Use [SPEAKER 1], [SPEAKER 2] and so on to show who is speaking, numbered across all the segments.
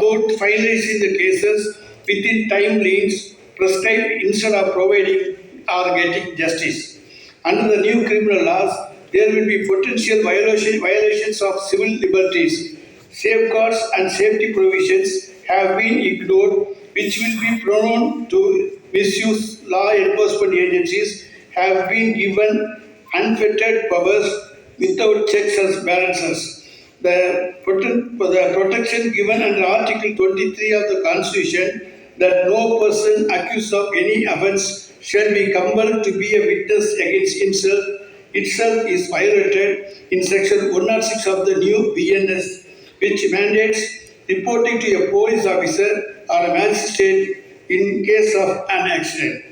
[SPEAKER 1] about finalizing the cases within time limits prescribed instead of providing or getting justice. Under the new criminal laws, there will be potential violation, violations of civil liberties. Safeguards and safety provisions have been ignored, which will be prone to misuse. Law enforcement agencies have been given unfettered powers without checks and balances. The, prote- the protection given under Article 23 of the Constitution that no person accused of any offence shall be compelled to be a witness against himself itself is violated in section 106 of the new BNS, which mandates reporting to a police officer or a magistrate in case of an accident.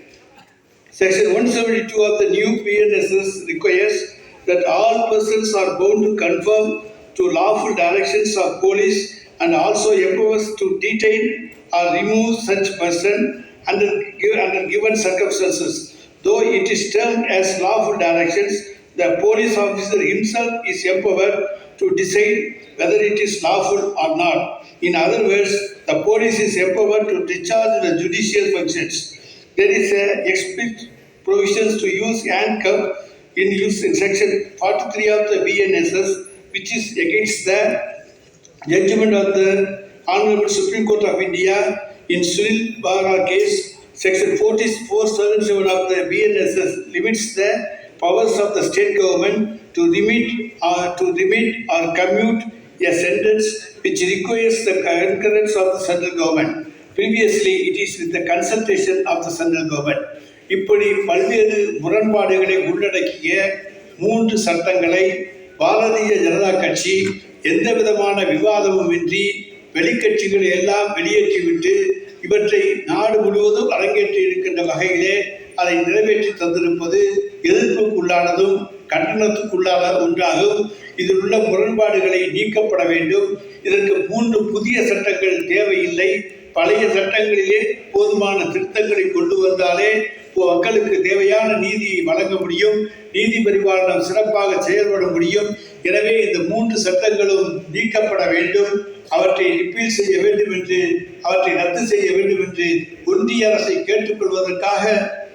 [SPEAKER 1] Section 172 of the new PNSS requires that all persons are bound to conform to lawful directions of police and also empowers to detain or remove such person under, under given circumstances. Though it is termed as lawful directions, the police officer himself is empowered to decide whether it is lawful or not. In other words, the police is empowered to discharge the judicial functions. There is a explicit provisions to use handcuff in use in section 43 of the BNSS, which is against the judgment of the Honorable Supreme Court of India in Sunil Bara case, section 4477 of the BNSS limits the powers of the state government to remit or to remit or commute a sentence which requires the concurrence of the central government. Previously, it is with the consultation of the central government. இப்படி பல்வேறு முரண்பாடுகளை உள்ளடக்கிய மூன்று சட்டங்களை பாரதிய ஜனதா கட்சி எந்த விதமான விவாதமும் இன்றி வெளிக்கட்சிகளை எல்லாம் வெளியேற்றிவிட்டு இவற்றை நாடு முழுவதும் அரங்கேற்றி இருக்கின்ற வகையிலே அதை நிறைவேற்றி தந்திருப்பது எதிர்ப்புக்குள்ளானதும் கண்டனத்துக்குள்ளான ஒன்றாகும் இதில் உள்ள முரண்பாடுகளை நீக்கப்பட வேண்டும். இதற்கு மூன்று புதிய சட்டங்கள் தேவையில்லை. பழைய சட்டங்களிலே போதுமான திருத்தங்களை கொண்டு வந்தாலே மக்களுக்கு தேவையான நீதியை வழங்க முடியும். நீதி பரிபாலனம் சிறப்பாக செயல்பட முடியும். எனவே இந்த மூன்று சட்டங்களும் நீக்கப்பட வேண்டும். அவற்றை ரிப்பீல் செய்ய வேண்டும் என்று அவற்றை ரத்து செய்ய வேண்டும் என்று ஒன்றிய அரசை கேட்டுக்கொள்வதற்காக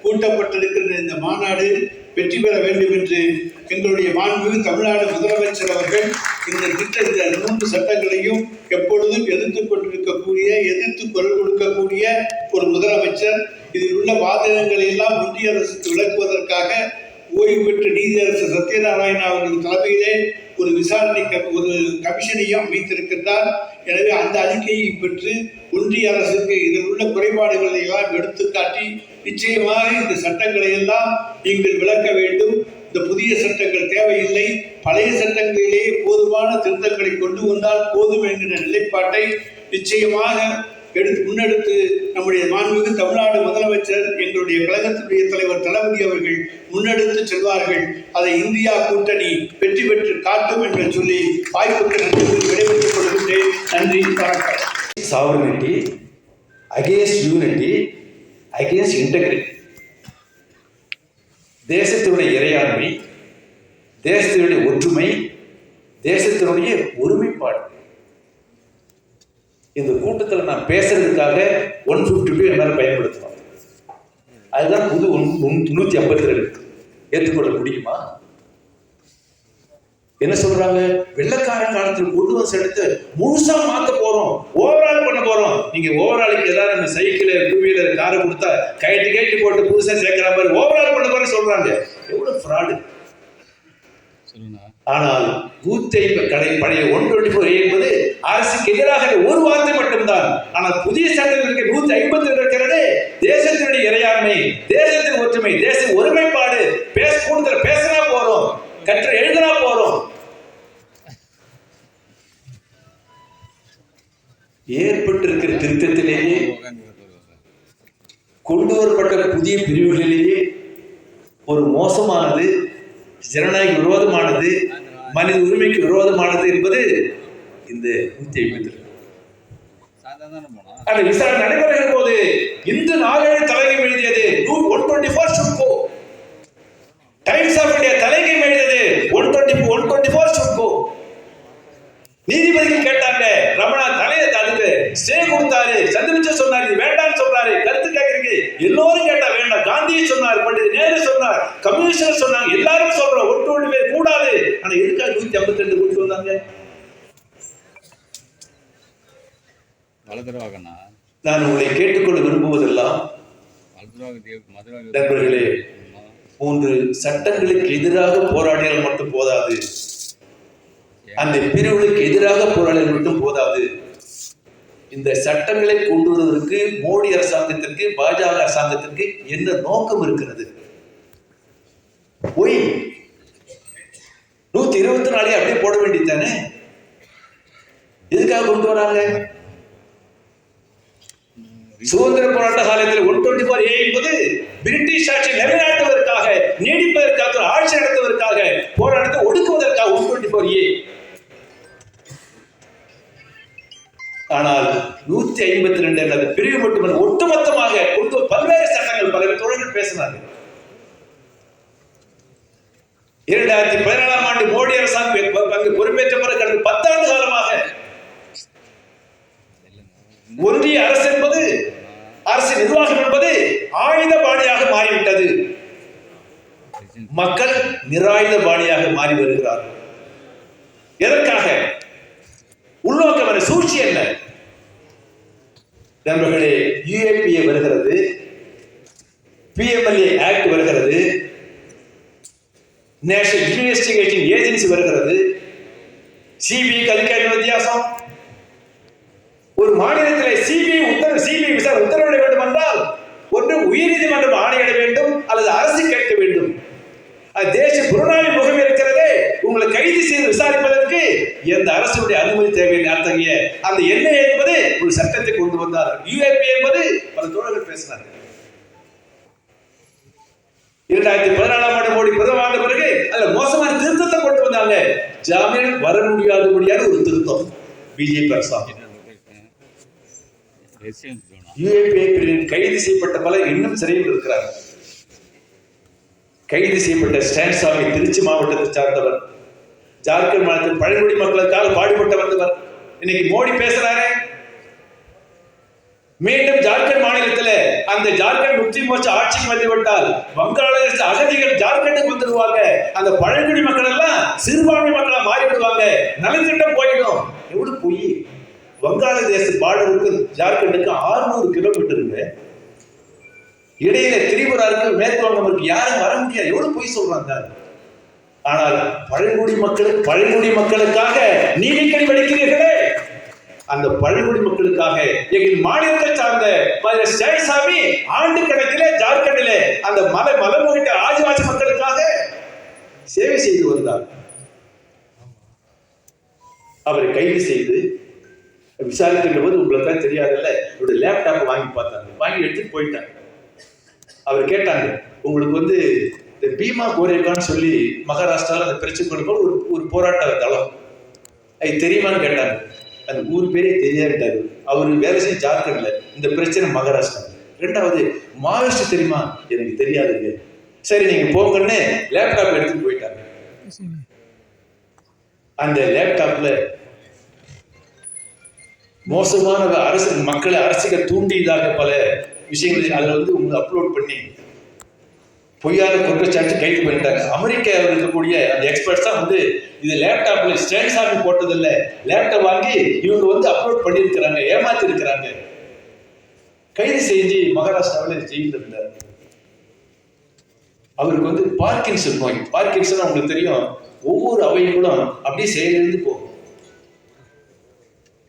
[SPEAKER 1] கூட்டப்பட்டிருக்கின்ற இந்த மாநாடு வெற்றி பெற வேண்டும் என்று எங்களுடைய மாண்புமிகு தமிழ்நாடு முதலமைச்சர் அவர்கள் இந்த திட்ட இந்த மூன்று சட்டங்களையும் எப்பொழுதும் எதிர்த்து கொண்டிருக்கக்கூடிய எதிர்த்து குரல் கொடுக்கக்கூடிய ஒரு முதலமைச்சர். இதில் உள்ள வாதகங்களை எல்லாம் ஒன்றிய அரசுக்கு விளக்குவதற்காக ஓய்வு பெற்ற நீதியரசர் சத்யநாராயணா அவர்கள் தலைமையிலே ஒரு விசாரணை க- ஒரு கமிஷனையும் அமைத்திருக்கின்றார். எனவே அந்த அறிக்கையை பெற்று ஒன்றிய அரசுக்கு இதில் உள்ள குறைபாடுகளை எல்லாம் எடுத்துக்காட்டி நிச்சயமாக இந்த சட்டங்களை எல்லாம் நீங்கள் விளக்க வேண்டும். இந்த புதிய சட்டங்கள் தேவையில்லை. பழைய சட்டங்களிலே போதுமான திருத்தங்களை கொண்டு வந்தால் போதும் என்கிற நிலைப்பாட்டை நிச்சயமாக எடுத்து முன்னெடுத்து நம்முடைய மாண்புமிகு தமிழ்நாடு முதலமைச்சர் எங்களுடைய கழகத்தினுடைய தலைவர் தளபதி அவர்கள் முன்னெடுத்து செல்வார்கள். அதை இந்தியா கூட்டணி வெற்றி பெற்று காட்டும் என்று சொல்லி வாய்ப்புக்கு நன்றி விடைபெற்றுக் கொள்கின்றேன். நன்றி வணக்கம்.
[SPEAKER 2] Sovereignty, against unity against integrity தேசத்தினுடைய இறையாண்மை தேசத்தினுடைய ஒற்றுமை தேசத்தினுடைய ஒருமைப்பாடு. இந்த கூட்டத்தில் நான் பேசுறதுக்காக ஒன் ஃபிஃப்டி டூ என்னால் பயன்படுத்தலாம் அதுதான் புது ஒன் நூற்றி ஐம்பத்தி ரெண்டு ஏற்றுக்கொள்ள முடியுமா? என்ன சொல்றாங்க? வெள்ளக்கார காலத்தில் கொண்டு வந்து எடுத்து முழுசா மாத்த போறோம். ஓவரால் பண்ண போறோம். நீங்க ஓவராலுக்கு ஏதாவது நம்ம சைக்கிள் டூ வீலர் காரை கொடுத்தா கைட்டு கைட்டு போட்டு புதுசா சேர்க்கிற மாதிரி ஓவரால் பண்ண போறேன் சொல்றாங்க. எவ்வளவு ஃப்ராடு ஆனால் ஐம்பது கடை பழைய ஒன் டுவெண்ட்டி ஃபோர் என்பது அரசுக்கு எதிராக ஒரு வார்த்தை மட்டும்தான். ஆனால் புதிய சட்டத்திற்கு நூத்தி ஐம்பத்தி இருக்கிறது தேசத்தினுடைய இறையாண்மை தேசத்தின் ஒற்றுமை தேச ஒருமைப்பாடு பேச கூடுதல் பேசினா போறோம் கற்று எழுதினா போறோம். ஏற்பட்டிருக்கிற திருத்தத்திலேயே கொண்டு வரப்பட்ட புதிய பிரிவுகளிலேயே ஒரு மோசமானது ஜனநாயக விரோதமானது மனித உரிமைக்கு விரோதமானது என்பது இந்த நூத்தி ஐம்பத்தி. அந்த விசாரணை நடைபெறுகிற போது இந்து நாளேடு தலைமை எழுதியது one twenty four should go Times of India தலைமை எழுதியது one twenty one twenty four should go நீதிபதிகள் கேட்டாங்க ரமணா தலையை அதுக்கு ஸ்டே கொடுத்தாரு சந்திரச்சு சொன்னாரு வேண்டாம்னு சொல்றாரு கருத்து கேட்கறீங்க எல்லோரும் கேட்டா வேண்டாம். காந்தி சொன்னார் பண்டிட் நேரு சொன்னார் கம்யூனிஸ்டர் சொன்னாங்க எல்லாரும் சொல்றோம் ஒட்டு ஒன்று பேர் கூடாது. ஆனா எதுக்காக நூத்தி ஐம்பத்தி ரெண்டு கொண்டு வந்தாங்க? நான் உங்களை கேட்டுக்கொள்ள விரும்புவதெல்லாம் நண்பர்களே மூன்று சட்டங்களுக்கு எதிராக போராடினால் மட்டும் போதாது. அந்த பிரிவுகளுக்கு எதிராக போராடினால் மட்டும் போதாது. இந்த சட்டங்களை கொண்டு வருவதற்கு மோடி அரசாங்கத்திற்கு பாஜக அரசாங்கத்திற்கு என்ன நோக்கம் இருக்கிறது? ஒய் நூத்தி இருபத்தி நாலே அப்படியே போட வேண்டியதானே எதுக்காக கொண்டு வராங்க? சுதந்திர போராட்ட காலத்தில் ஒன் டுவெண்டி ஃபோர் ஏ என்பது பிரிட்டிஷ் ஆட்சி நிலைநாட்டுவதற்காக நீடிப்பதற்காக ஒரு ஆட்சி நடத்துவதற்காக போராட்டத்தை ஒடுக்குவதற்காக ஒன் டுவெண்டி ஃபோர் ஏ ஆனால் நூத்தி ஐம்பத்தி ரெண்டு என்ற பிரிவு மட்டுமல்ல ஒட்டுமொத்தமாக கொண்டு பல்வேறு சட்டங்கள் பல தோழர்கள் பேசினார்கள். இரண்டாயிரத்தி பதினேழாம் ஆண்டு மோடி அரசாங்கம் அங்கு பொறுப்பேற்ற பிறகு கடந்த பத்தாண்டு காலமாக ஒன்றிய அரசு என்பது அரசு நிர்வாகம் என்பது ஆயுத பாணியாக மாறிவிட்டது. மக்கள் நிராயுத பாணியாக மாறி வருகிறார்கள். எதற்காக? உள்நோக்கம் வர சூழ்ச்சி என்ன? நண்பர்களே யூஏபிஏ வருகிறது. பிஎம்எல்ஏ ஆக்ட் வருகிறது. நேஷனல் இன்வெஸ்டிகேஷன் ஏஜென்சி வருகிறது. சிபிஐக்கு அதிகாரிகள் வித்தியாசம் ஒரு மாநிலத்தில் சிபிஐ உத்தரவு சிபிஐ விசாரணை உத்தரவிட வேண்டும் என்றால் ஒன்று உயர்நீதிமன்றம் ஆணையிட வேண்டும் அல்லது அரசு கேட்க வேண்டும். தேச புலனாய்வு முகம் இருக்கிறதே உங்களை கைது செய்து விசாரிப்பதற்கு எந்த அரசுடைய அனுமதி தேவையில்லை அத்தகைய அந்த என்ன என்பது ஒரு சட்டத்தை கொண்டு வந்தார். யூஏபி என்பது பல தோழர்கள் பேசினார்கள். இரண்டாயிரத்தி பதினாலாம் ஆண்டு மோடி பிரதமர் ஆன பிறகு அதுல மோசமான திருத்தத்தை கொண்டு வந்தாங்க. ஜாமீன் வர முடியாதபடியான ஒரு திருத்தம். பிஜேபி அரசாங்கம் யுஏபிஏ பிரிவில் கைது செய்யப்பட்ட பலர் இன்னும் சிறையில் இருக்கிறார்கள். கைது செய்யப்பட்ட ஸ்டான்சாமி திருச்சி மாவட்டத்தை சார்ந்தவர் ஜார்க்கண்ட் மாநிலத்தில் பழங்குடி மக்களுக்காக பாடுபட்ட வந்தவர். இன்னைக்கு மோடி பேசுறாரு. மீண்டும் ஜார்க்கண்ட் மாநிலத்தில் அந்த ஜார்க்கண்ட் முக்தி மோர்ச்சா ஆட்சிக்கு வந்துவிட்டால் வங்காளதேச அகதிகள் ஜார்க்கண்டுக்கு வந்துடுவாங்க அந்த பழங்குடி மக்கள் எல்லாம் சிறுபான்மை மக்களா மாறிவிடுவாங்க. நலத்திட்டம் போயிடும். எவ்வளவு பொய். வங்காளதேச பார்டருக்கு ஜார்க்கண்டுக்கு 600 கிலோமீட்டருங்க இடையில திரிபுரா இருக்கு மேற்குவங்கம் இருக்கு. யாரும் வர முடியாது. எவ்வளவு பொய் சொல்றாங்க? ஆனால் பழங்குடி மக்கள் பழங்குடி மக்களுக்காக நீதிக்கடி வடிக்கிறீர்களே அந்த பழங்குடி மக்களுக்காக எங்கள் மாநிலத்தை சார்ந்த சேசாமி ஆண்டு கணக்கிலே ஜார்க்கண்டிலே அந்த மலை மலைமொழிட்ட ஆதிவாசி மக்களுக்காக சேவை செய்து வந்தார். அவரை கைது செய்து விசாரிக்கின்ற போது உங்களுக்கு தான் தெரியாதுல்ல? இவருடைய லேப்டாப் வாங்கி பார்த்தாங்க. வாங்கி எடுத்துட்டு போயிட்டாங்க. அவர் கேட்டாங்க உங்களுக்கு வந்து இந்த பீமா கோரேகான்னு சொல்லி மகாராஷ்டிராவில் அந்த பிரச்சனை கொண்டு போய் ஒரு ஒரு போராட்ட தளம் அது தெரியுமான்னு கேட்டாங்க. அந்த ஊர் பேரே தெரியாதுட்டாரு அவர் வேலை செய்ய ஜார்க்கண்ட்ல இந்த பிரச்சனை மகாராஷ்டிரா. ரெண்டாவது மாவோயிஸ்ட் தெரியுமா? எனக்கு தெரியாதுங்க. சரி நீங்க போங்கன்னு லேப்டாப் எடுத்துட்டு போயிட்டாங்க. அந்த லேப்டாப்ல மோசமான அரசு மக்களை அரசியல் தூண்டியதாக பல விஷயங்களை அதில் வந்து உங்களுக்கு அப்லோட் பண்ணி பொய்யான குற்றச்சாட்டு கைது பண்ணிட்டாங்க. அமெரிக்காவில் இருக்கக்கூடிய அந்த எக்ஸ்பர்ட்ஸ் தான் வந்து இது லேப்டாப்ல ஸ்டேட் சாமி போட்டதில்ல. லேப்டாப் வாங்கி இவங்க வந்து அப்லோட் பண்ணியிருக்கிறாங்க ஏமாத்தி இருக்கிறாங்க கைது செஞ்சு மகாராஷ்டிராவில் ஜெயிலில் இருந்தார் அவருக்கு வந்து பார்க்கின்சன் நோய். பார்க்கின்சன் அவங்களுக்கு தெரியும் ஒவ்வொரு அவைகளும் அப்படியே செயலிருந்து போகும்.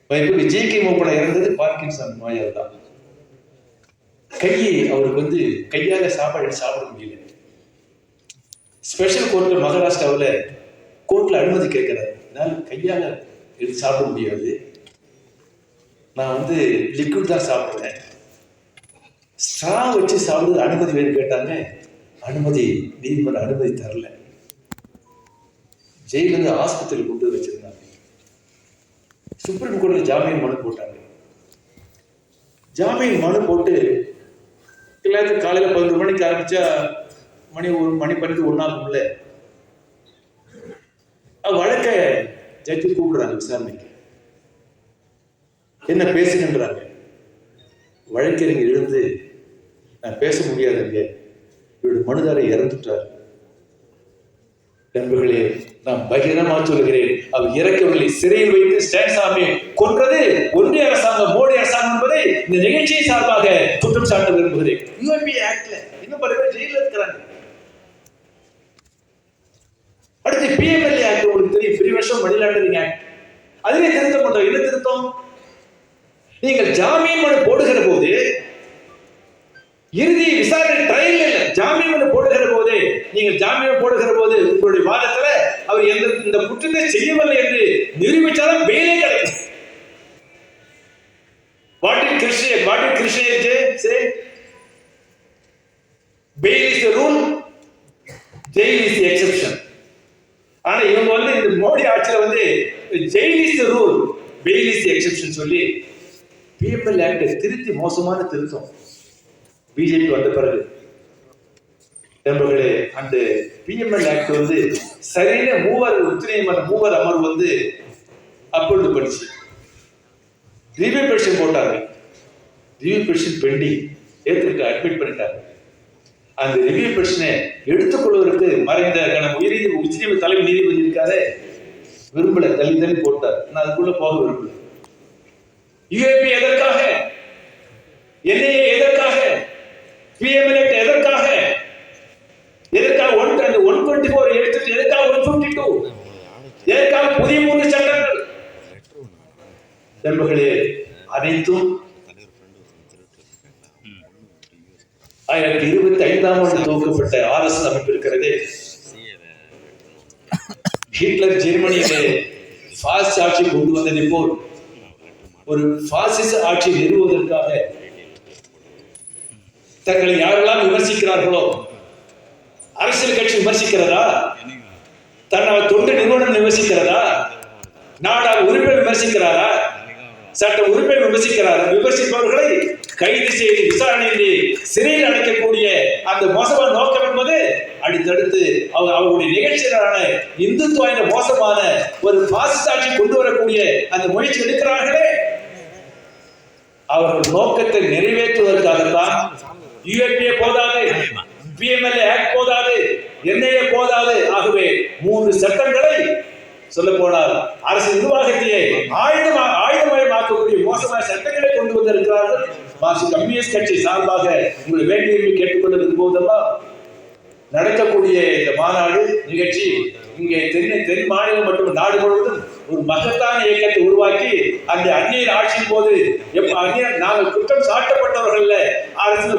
[SPEAKER 2] இப்போ ஜிகே மூப்பட இறந்தது பார்க்கின்சன் நோயால் தான் கையை அவருக்கு வந்து கையால சாப்பாடு சாப்பிட முடியல. ஸ்பெஷல் கோர்ட்ல மகாராஷ்டிராவில் கோர்ட்ல அனுமதி கேட்கிறார். என்னால் கையால எடுத்து சாப்பிட முடியாது. நான் வந்து லிக்விட் தான் சாப்பிட்றேன் ஸ்ட்ரா வச்சு சாப்பிடுறது அனுமதி வேணும் கேட்டாங்க. அனுமதி நீதிமன்ற அனுமதி தரல. ஜெயிலிருந்து ஆஸ்பத்திரி கொண்டு வச்சிருந்தாங்க. சுப்ரீம் கோர்ட்டில் ஜாமீன் மனு போட்டாங்க. ஜாமீன் மனு போட்டு எல்லாத்தையும் காலையில் பதினொரு மணிக்கு ஆரம்பிச்சா மணி ஒரு மணி பன்னெண்டு ஒன்றாகும்ல வழக்க ஜட்ஜி கூப்பிடுறாங்க விசாரணைக்கு. என்ன பேசுகின்றாங்க வழக்கறிஞர் எழுந்து நான் பேச முடியாதுங்க. இவருடைய மனுதாரை இறந்துட்டார். நண்பர்களே நான் பகிரமா சொல்கிறேன் அவர் இறக்கவில்லை. சிறையில் வைத்து ஸ்டான்சாமி கொன்றது ஒன்றிய அரசாங்கம் மோடி அரசாங்கம் என்பதை இந்த நிகழ்ச்சியை சார்பாக குற்றம் சாட்ட விரும்புகிறேன். யூஎன்பி ஆக்ட்ல இன்னும் பல பேர் ஜெயில இருக்கிறாங்க. அடுத்து பிஎம்எல்ஏ ஆக்ட் உங்களுக்கு தெரியும். பிரி வருஷம் மணி லாண்டரிங் ஆக்ட் அதிலே திருத்தம் பண்றோம் என்ன திருத்தம்? நீங்கள் ஜாமீன் மனு போடுகிற போது இறுதி விசாரணை ட்ரையல் இல்லை. ஜாமீன் மனு போடு நீங்கள் ஜாமீனம் போடுகிற போது உங்களுடைய வாதத்துல அவர் எந்த இந்த குற்றத்தை செய்யவில்லை என்று நிரூபித்தாலும் பெயிலே கிடைக்கும். What is Christian what is Christian say bail is the rule jail is the exception ஆனா இவங்க வந்து இந்த மோடி ஆட்சியில வந்து jail is the rule bail is the exception சொல்லி பிஎம்எல் ஆக்ட் திருத்தி மோசமான திருத்தம். பிஜேபி வந்த பிறகு. நண்பர்களே அந்த பிஎம்எல் ஆக்ட் வந்து சரியான மூவர் உச்சநீதிமன்ற மூவர் அமர்வு வந்து அப்பொழுது படிச்சு ரிவ்யூ பெட்டிஷன் போட்டாங்க. ரிவ்யூ பெட்டிஷன் பெண்டிங் ஏற்றுக்க அட்மிட் பண்ணிட்டாங்க. அந்த ரிவ்யூ பெட்டிஷனை எடுத்துக்கொள்வதற்கு மறைந்த கணம் உயரிய உச்சநீதிமன்ற தலைமை நீதிபதி இருக்காரு விரும்பல தள்ளி தள்ளி போட்டார். நான் அதுக்குள்ள போக விரும்பல. யுஏபி எதற்காக? என்ஐஏ எதற்காக? பிஎம்எல்ஏ எதற்காக எதற்காக ஒன் அந்த ஒன் டுவெண்ட்டி ஃபோர் எடுத்துட்டு எதற்காக ஒன் ஃபிஃப்டி டூ எதற்காக புதிய மூன்று சட்டங்கள் நண்பர்களே அனைத்தும் ஆயிரத்தி இருபத்தி ஐந்தாம் ஆண்டு துவக்கப்பட்ட ஆர்எஸ் அமைப்பு இருக்கிறது. ஹிட்லர் ஜெர்மனியிலே பாஸ் ஆட்சி கொண்டு வந்ததை போல் ஒரு பாசிச ஆட்சி நிறுவுவதற்காக தங்களை யாரெல்லாம் விமர்சிக்கிறார்களோ அரசியல் கட்சி விமர்சிக்கிறதா? தன்னை தொண்டு நிறுவனம் விமர்சிக்கிறதா? நாடா உரிமை விமர்சிக்கிறாரா? சட்ட உரிமை விமர்சிக்கிறாரா? விமர்சிப்பவர்களை கைது செய்து விசாரணையிலே சிறையில் அடைக்கக்கூடிய அந்த மோசமான நோக்கம் என்பது அடுத்தடுத்து அவர் அவருடைய நிகழ்ச்சிகளான இந்துத்துவ மோசமான ஒரு பாசிசாட்சி கொண்டு வரக்கூடிய அந்த முயற்சி எடுக்கிறார்களே. அவர்கள் நோக்கத்தை நிறைவேற்றுவதற்காகத்தான் யுஎபிஏ போதாது. பிஎம்எல்ஏ ஆக்ட் போதாது என்ஐஏ போதாது. ஆகவே மூன்று சட்டங்களை சொல்ல போனால் அரசு நிர்வாகத்தையே ஆயுதமா ஆயுதமயமாக்கக்கூடிய மோசமான சட்டங்களை கொண்டு வந்திருக்கிறார்கள். மாசு கம்யூனிஸ்ட் கட்சி சார்பாக உங்களை வேண்டிய கேட்டுக்கொள்ள விரும்புவதெல்லாம் நடக்கக்கூடிய இந்த மாநாடு நிகழ்ச்சி இங்கே தென் தென் மாநிலம் மற்றும் நாடு முழுவதும் ஒரு மகத்தான இயக்கத்தை உருவாக்கி அந்த அந்நியர் ஆட்சியின் போது எப்ப அந்நியர் நாங்கள் குற்றம் சாட்டப்பட்டவர்கள் அரசு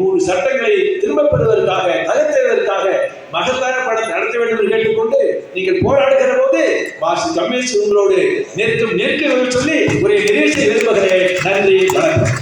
[SPEAKER 2] நூறு சட்டங்களை திரும்பப் பெறுவதற்காக தகர்த்தெறிவதற்காக மகத்தான படம் நடத்த வேண்டும் என்று கேட்டுக்கொண்டு நீங்கள் போராடுகிற போது மார்க்சிஸ்ட் கம்யூனிஸ்ட் உங்களோடு நிற்கும் நிற்க சொல்லி ஒரு நிகழ்ச்சி விரும்புகிறேன் நன்றி வணக்கம்.